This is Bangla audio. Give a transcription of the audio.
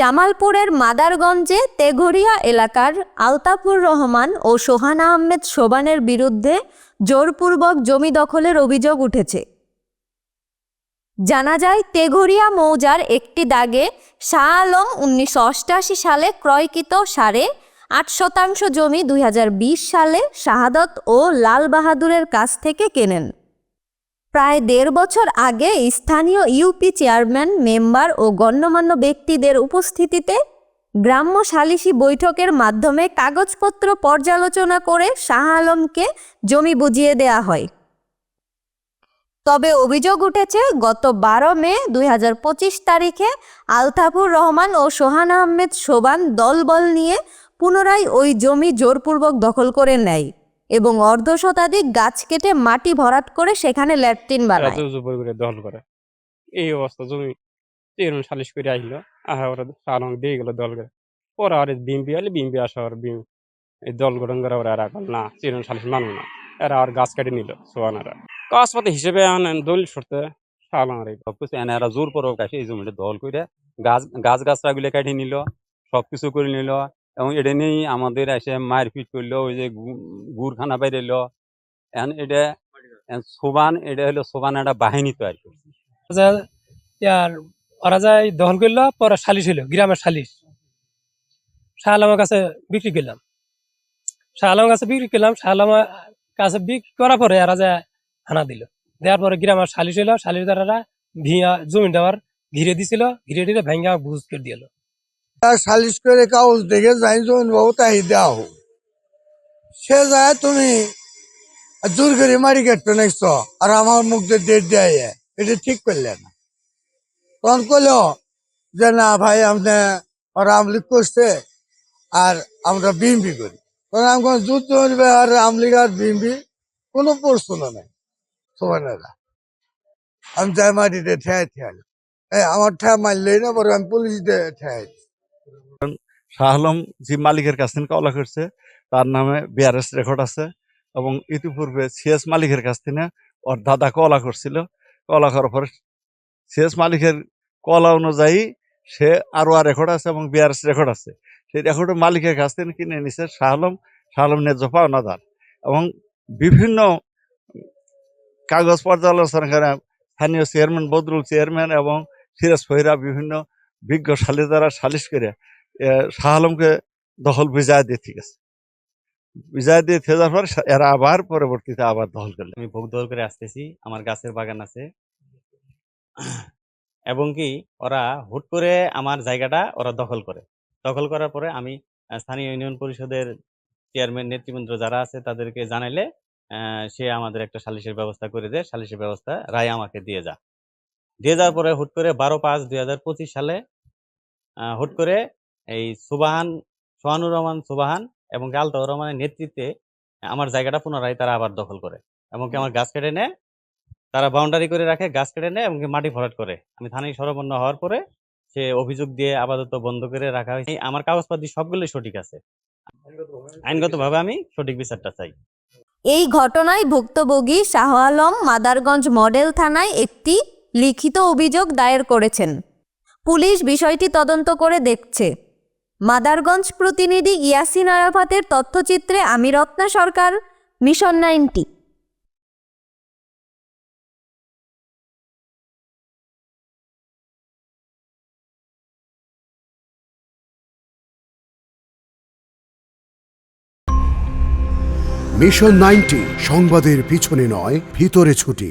জামালপুরের মাদারগঞ্জে তেঘরিয়া এলাকার আলতাফুর রহমান ও সোহানা আহমেদ সোবানের বিরুদ্ধে জোরপূর্বক জমি দখলের অভিযোগ উঠেছে। জানা যায়, তেঘরিয়া মৌজার একটি দাগে শাহ আলম উনিশশো অষ্টাশি সালে ক্রয়কৃত সাড়ে আট শতাংশ জমি দুই হাজার বিশ সালে শাহাদত ও লাল বাহাদুরের কাছ থেকে কেনেন। প্রায় দেড় বছর আগে স্থানীয় ইউপি চেয়ারম্যান, মেম্বার ও গণ্যমান্য ব্যক্তিদের উপস্থিতিতে গ্রাম্য সালিসি বৈঠকের মাধ্যমে কাগজপত্র পর্যালোচনা করে শাহ আলমকে জমি বুঝিয়ে দেয়া হয়। তবে অভিযোগ উঠেছে, গত বারো মে দুই হাজার পঁচিশ তারিখে আলতাফুর রহমান ও সোহান আহমেদ সোবান দলবল নিয়ে পুনরায় ওই জমি জোরপূর্বক দখল করে নেয়। এবং অর্ধ শতাধিক গাছ কেটে মাটি ভরাট করে সেখানে ল্যাট্রিন বানায়। দখল করে। এই অবস্থা জমি চেয়ারম্যান সালিশ করে আসলো আহা ওরা সালং দিয়ে গেল দল করে। ওরা আর বিএমপি আলে বিএমপি আসা আর বিএম এই দল গঠন করে ওরা এরা না চেয়ারম্যান সালিশ মানব না। এরা আর গাছ কেটে নিল সোয়ানারা কাজপাতি হিসেবে আনেন দলিল সরতে সালং আর সবকিছু এনে এরা জোর পরক আসে এই জমিটা দখল করে গাছ গাছ গাছরা গুলো কেটে নিল সবকিছু করে নিল। এবং এটা নিয়েই আমাদের এসে মারপিট করল, ওই যে গু- গুড়খানা বাইরে এলো। এখন এটা সোবান, এটা হলো সোবান একটা বাহিনী করছে। যে ইয়ার, ওরা যায় দখল করল, পরে সালিশ হইল, গ্রামের সালিশ। শাহ আলমের কাছে বিক্রি করলাম। শাহ আলমের কাছে বিক্রি করলাম শাহ আলমের কাছে বিক্রি করার পরে এরা যায় হানা দিল। দেওয়ার পরে গ্রামের সালিশ হইল সালিশ দ্বারা ভিয়া জমি দেওয়ার ঘিরে দিছিল, ঘিরে দিলে ভেঙ্গা বুঝ করে দিল তার সালিশ করে কাগজ দেখে যাই জমিন বাবু তাই দেওয়া হোক। সে যায়, তুমি জোর করে মারি কাটতো নেক্সট আর আমার মুখ দিয়ে ডেট দেয় এটা ঠিক করলে না। তখন করল যে, না ভাই আপনি ওরা আমলিগ করছে, আর আমরা বিএমপি করি। তখন আমি কোনো যুদ্ধ করবে আর আমলিগ আর বিএমপি কোনো প্রশ্ন নাই। সোমানেরা আমি যাই মাটিতে ঠেয়াই ঠেয়াল আমার ঠেয়া মারলেই না, পরে আমি পুলিশ দিয়ে ঠেয়াই শাহ আলম যে মালিকের কাছ থেকে কলা করছে, তার নামে বিআরএস রেকর্ড আছে এবং ইতিপূর্বে সিএস মালিকের কাছ থেকে ওর দাদা কলা করছিল। কলা করার পরে সিএস মালিকের কলা অনুযায়ী সে আরও আর রেকর্ড আছে এবং বিআরএস রেকর্ড আছে। সেই রেকর্ড মালিকের কাছ থেকে কিনে নিছে শাহ আলম। শাহ আলম ন্যায্য পাওনাদার এবং বিভিন্ন কাগজ পর্যালোচনা করে স্থানীয় চেয়ারম্যান বদরুল চেয়ারম্যান এবং সিরাজ ফহিরা বিভিন্ন বিজ্ঞ সালিদারা সালিশ করে শাহ আলমকে দখল বিজয় দিয়ে ঠিক আছে। বিজয় দিয়ে থেকে যাওয়ার পর এরা আবার পরবর্তীতে আবার দখল করলেন। আমি ভোগ দখল করে আসতেছি, আমার গাছের বাগান আছে। এবং কি, ওরা হুট করে আমার জায়গাটা ওরা দখল করে। দখল করার পরে আমি স্থানীয় ইউনিয়ন পরিষদের চেয়ারম্যান, নেতৃবৃন্দ যারা আছে তাদেরকে জানাইলে সে আমাদের একটা সালিশের ব্যবস্থা করে দেয়। সালিশের ব্যবস্থা রায় আমাকে দিয়ে যা। দিয়ে যাওয়ার পরে হুট করে বারো পাঁচ দুই সালে হুট করে এই সুবাহান সোহানুর রহমান সুবাহান এবং আলতাউর রহমানের নেতৃত্বে আমার জায়গাটা পুনরায় তারা আবার দখল করে। এমনকি আমার গাছ কেটে নেয় তারা বাউন্ডারি করে রাখে গাছ কেটে নেয় এবং মাটি ভরাট করে। আমি থানায় সরবন্ন হওয়ার পরে সে অভিযোগ দিয়ে আপাতত বন্ধ করে রাখা হয়েছে। আমার কাগজপাতি সবগুলোই সঠিক আছে। আইনগতভাবে আমি সঠিক বিচারটা চাই। এই ঘটনায় ভুক্তভোগী শাহ আলম মাদারগঞ্জ মডেল থানায় একটি লিখিত অভিযোগ দায়ের করেছেন। পুলিশ বিষয়টি তদন্ত করে দেখছে। মাদারগঞ্জ প্রতিনিধি ইয়াসিন আরাফাতের তথ্যচিত্রে আমি Ratna Sarkar, mission ninety. Mission ninety সংবাদের পিছনে নয়, ভিতরে ছুটি।